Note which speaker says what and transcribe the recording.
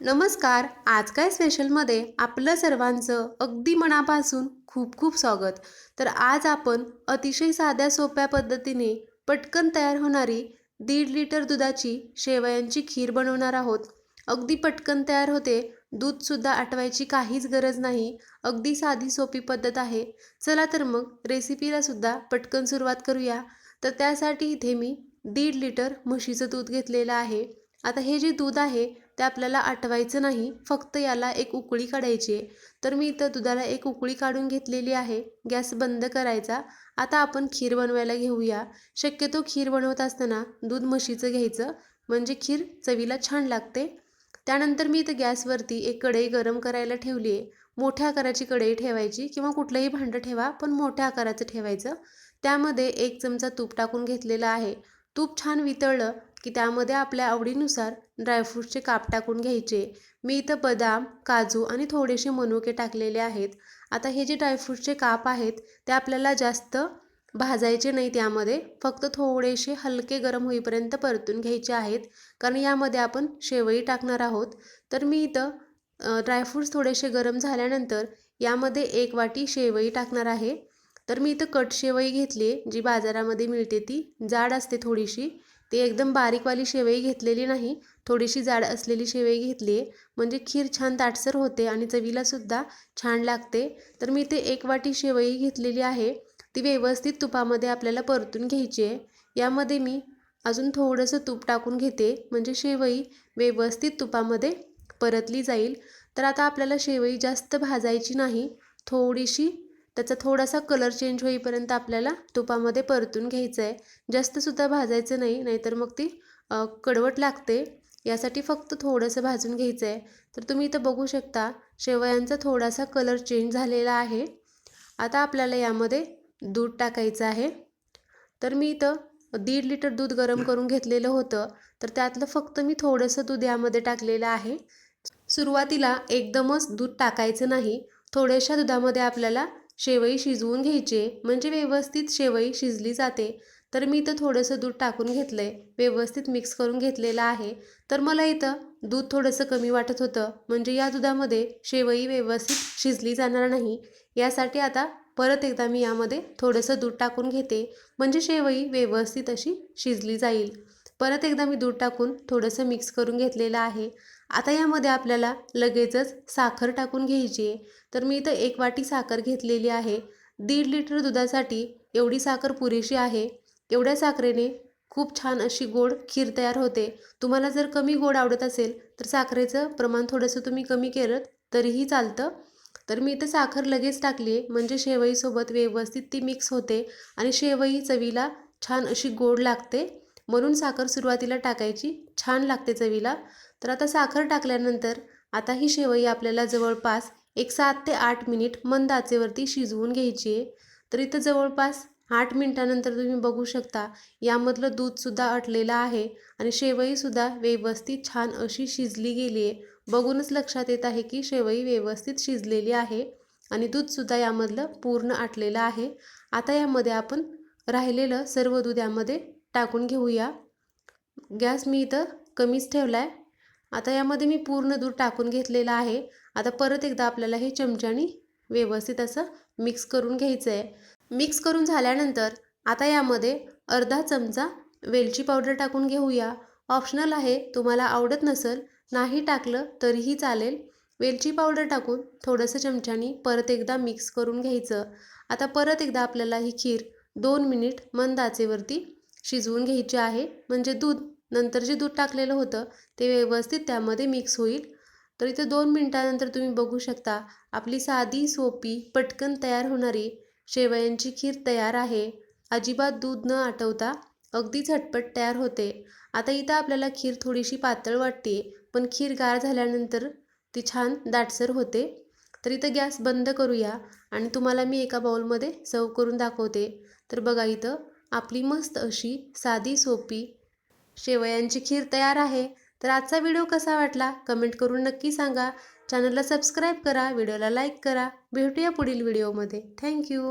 Speaker 1: नमस्कार आज काय स्पेशलमध्ये आपलं सर्वांचं अगदी मनापासून खूप खूप स्वागत. तर आज आपण अतिशय साध्या सोप्या पद्धतीने पटकन तयार होणारी दीड लिटर दुधाची शेवयांची खीर बनवणार आहोत. अगदी पटकन तयार होते दूधसुद्धा आटवायची काहीच गरज नाही. अगदी साधी सोपी पद्धत आहे. चला तर मग रेसिपीलासुद्धा पटकन सुरुवात करूया. तर त्यासाठी इथे मी दीड लिटर म्हशीचं दूध घेतलेलं आहे. आता हे जे दूध आहे ते आपल्याला आटवायचं नाही फक्त याला एक उकळी काढायची आहे. तर मी इथं दुधाला एक उकळी काढून घेतलेली आहे. गॅस बंद करायचा. आता आपण खीर बनवायला घेऊया. शक्यतो खीर बनवत असताना दूध म्हशीचं घ्यायचं. म्हणजे खीर चवीला छान लागते. त्यानंतर मी इथं गॅसवरती एक कढई गरम करायला ठेवली आहे. मोठ्या आकाराची कढई ठेवायची किंवा कुठलंही भांडं ठेवा पण मोठ्या आकाराचं ठेवायचं. त्यामध्ये एक चमचा तूप टाकून घेतलेलं आहे. तूप छान वितळलं की त्यामध्ये आपल्या आवडीनुसार ड्रायफ्रूटचे काप टाकून घ्यायचे. मी इथं बदाम काजू आणि थोडेसे मनुके टाकलेले आहेत. आता हे जे ड्रायफ्रूटचे काप आहेत ते आपल्याला जास्त भाजायचे नाही त्यामध्ये. फक्त थोडेसे हलके गरम होईपर्यंत परतून घ्यायचे आहेत. कारण यामध्ये आपण शेवई टाकणार आहोत. तर मी इथं ड्रायफ्रूट्स थोडेसे गरम झाल्यानंतर यामध्ये एक वाटी शेवई टाकणार आहे. तर मी इथं कट शेवई घेतली आहे जी बाजारामध्ये मिळते ती. जाड असते थोडीशी. ती एकदम बारीकवाली शेवई घेतलेली नाही थोडीशी जाड असलेली शेवई घेतली आहे म्हणजे खीर छान ताटसर होते आणि चवीलासुद्धा छान लागते. तर मी ते एक वाटी शेवई घेतलेली आहे. ती व्यवस्थित तुपामध्ये आपल्याला परतून घ्यायची आहे. यामध्ये मी अजून थोडंसं तूप टाकून घेते. म्हणजे शेवई व्यवस्थित तुपामध्ये परतली जाईल. तर आता आपल्याला शेवई जास्त भाजायची नाही. थोडीशी त्याचा थोडासा कलर चेंज होईपर्यंत आपल्याला तुपामध्ये परतून घ्यायचं आहे जास्तसुद्धा भाजायचं नाही नाहीतर मग ती कडवट लागते. यासाठी फक्त थोडंसं भाजून घ्यायचं आहे तर तुम्ही इथं बघू शकता शेवयांचा थोडासा कलर चेंज झालेला आहे. आता आपल्याला यामध्ये दूध टाकायचं आहे. तर मी इथं दीड लिटर दूध गरम करून घेतलेलं होतं. तर त्यातलं फक्त मी थोडंसं दूध यामध्ये टाकलेलं आहे. सुरुवातीला एकदमच दूध टाकायचं नाही. थोड्याशा दुधामध्ये आपल्याला शेवई शिजवून घ्यायचे. म्हणजे व्यवस्थित शेवई शिजली जाते. तर मी इथं थोडंसं दूध टाकून घेतलं आहे व्यवस्थित मिक्स करून घेतलेलं आहे. तर मला इथं दूध थोडंसं कमी वाटत होतं. म्हणजे या दुधामध्ये शेवई व्यवस्थित शिजली जाणार नाही. यासाठी आता परत एकदा मी यामध्ये थोडंसं दूध टाकून घेते. म्हणजे शेवई व्यवस्थित अशी शिजली जाईल. परत एकदा मी दूध टाकून थोडंसं मिक्स करून घेतलेलं आहे. आता यामध्ये आपल्याला लगेचच साखर टाकून घ्यायची आहे. तर मी इथं एक वाटी साखर घेतलेली आहे. दीड लिटर दुधासाठी एवढी साखर पुरेशी आहे. एवढ्या साखरेने खूप छान अशी गोड खीर तयार होते. तुम्हाला जर कमी गोड आवडत असेल तर साखरेचं प्रमाण थोडंसं तुम्ही कमी केलं तरीही चालतं. तर मी इथं साखर लगेच टाकली आहे. म्हणजे शेवईसोबत व्यवस्थित ती मिक्स होते आणि शेवई चवीला छान अशी गोड लागते. म्हणून साखर सुरुवातीला टाकायची. छान लागते चवीला. तर आता साखर टाकल्यानंतर आता ही शेवई आपल्याला जवळपास एक सात ते आठ मिनिट मंद आचेवरती शिजवून घ्यायची आहे. तर इथं जवळपास आठ मिनटानंतर तुम्ही बघू शकता यामधलं दूधसुद्धा अटलेलं आहे आणि शेवईसुद्धा व्यवस्थित छान अशी शिजली गेली आहे. बघूनच लक्षात येत आहे की शेवई व्यवस्थित शिजलेली आहे आणि दूधसुद्धा यामधलं पूर्ण आटलेलं आहे. आता यामध्ये आपण राहिलेलं सर्व दूध यामध्ये टाकून घेऊया. गॅस मी इथं कमीच ठेवला आहे आता यामध्ये मी पूर्ण दूध टाकून घेतलेलं आहे. आता परत एकदा आपल्याला हे चमच्यानी व्यवस्थित असं मिक्स करून घ्यायचं आहे मिक्स करून झाल्यानंतर आता यामध्ये अर्धा चमचा वेलची पावडर टाकून घेऊया. ऑप्शनल आहे तुम्हाला आवडत नसेल नाही टाकलं तरीही चालेल. वेलची पावडर टाकून थोडंसं चमच्यानी परत एकदा मिक्स करून घ्यायचं. आता परत एकदा आपल्याला ही खीर दोन मिनिट मंद आचेवरती शिजवून घ्यायची आहे. म्हणजे दूध नंतर जे दूध टाकलेलं होतं ते व्यवस्थित त्यामध्ये मिक्स होईल. तर इथं दोन मिनटानंतर तुम्ही बघू शकता आपली साधी सोपी पटकन तयार होणारी शेवयांची खीर तयार आहे. अजिबात दूध न आटवता अगदी झटपट तयार होते. आता इथं आपल्याला खीर थोडीशी पातळ वाटते पण खीर गार झाल्यानंतर ती छान दाटसर होते. तर इथं गॅस बंद करूया आणि तुम्हाला मी एका बाउलमध्ये सर्व करून दाखवते. तर बघा इथं आपली मस्त अशी साधी सोपी शेवयांची खीर तयार आहे. तर आजचा व्हिडिओ कसा वाटला कमेंट करून नक्की सांगा. चॅनलला सबस्क्राईब करा व्हिडिओला लाईक करा. भेटूया पुढील व्हिडिओमध्ये. थँक्यू